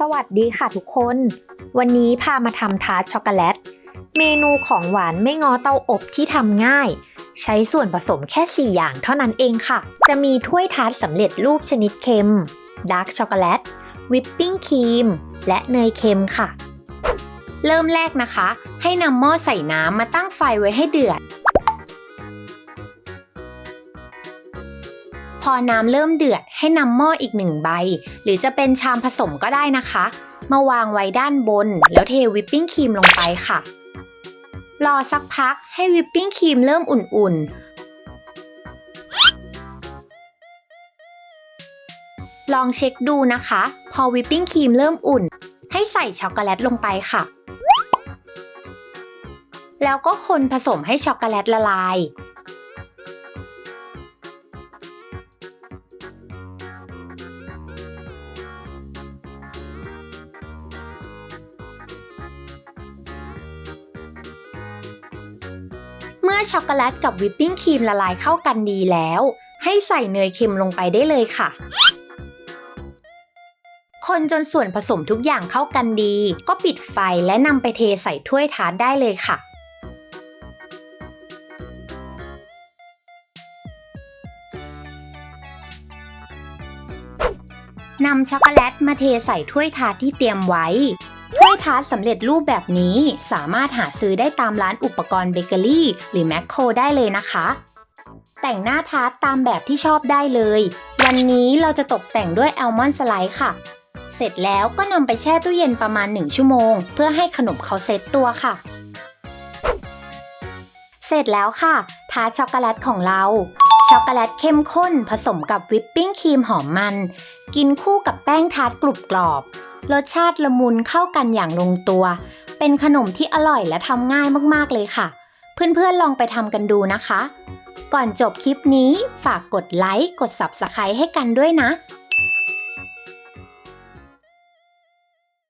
สวัสดีค่ะทุกคน วันนี้พามาทำทาร์ตช็อกโกแลต เมนูของหวานไม่งอเตาอบที่ทำง่าย ใช้ส่วนผสมแค่ 4 อย่างเท่านั้นเองค่ะ จะมีถ้วยทาร์ตสำเร็จรูปชนิดเค็ม ดาร์กช็อกโกแลต วิปปิ้งครีม และเนยเค็มค่ะ เริ่มแรกนะคะ ให้นำหม้อใส่น้ำมาตั้งไฟไว้ให้เดือด อน้ำเริ่มเดือดให้นำหม้ออีกหนึ่งใบ หรือจะเป็นชามผสมก็ได้นะคะ มาวางไว้ด้านบน แล้วเทวิปปิ้งครีมลงไปค่ะ รอสักพักให้วิปปิ้งครีมเริ่มอุ่นๆ ลองเช็คดูนะคะ พอวิปปิ้งครีมเริ่มอุ่น ให้ใส่ช็อกโกแลตลงไปค่ะ แล้วก็คนผสมให้ช็อกโกแลตละลาย เมื่อช็อกโกแลตกับวิปปิ้งครีมละลายเข้ากันดีแล้ว ให้ใส่เนยเค็มลงไปได้เลยค่ะ คนจนส่วนผสมทุกอย่างเข้ากันดี ก็ปิดไฟและนำไปเทใส่ถ้วยทาร์ตได้เลยค่ะนำช็อกโกแลตมาเทใส่ถ้วยทาร์ตที่เตรียมไว้ ถ้วยทาร์ตสำเร็จรูปแบบนี้สามารถหาซื้อได้ตามร้านอุปกรณ์เบเกอรี่ หรือแมคโครได้เลยนะคะ แต่งหน้าทาร์ตตามแบบที่ชอบได้เลย วันนี้เราจะตกแต่งด้วยแอลมอนด์สไลด์ค่ะ เสร็จแล้วก็นำไปแช่ตู้เย็นประมาณ 1 ชั่วโมง เพื่อให้ขนมเขาเซตตัวค่ะ เสร็จแล้วค่ะ ทาร์ตช็อกโกแลตของเราช็อกโกแลตเข้มข้นผสมกับวิปปิ้งครีมหอมมัน กินคู่กับแป้งทาร์ตกรุบกรอบ รสชาติละมุนเข้ากันอย่างลงตัว เป็นขนมที่อร่อยและทำง่ายมากๆเลยค่ะ เพื่อนๆลองไปทำกันดูนะคะ ก่อนจบคลิปนี้ฝากกดไลค์กด Subscribe ให้กันด้วยนะ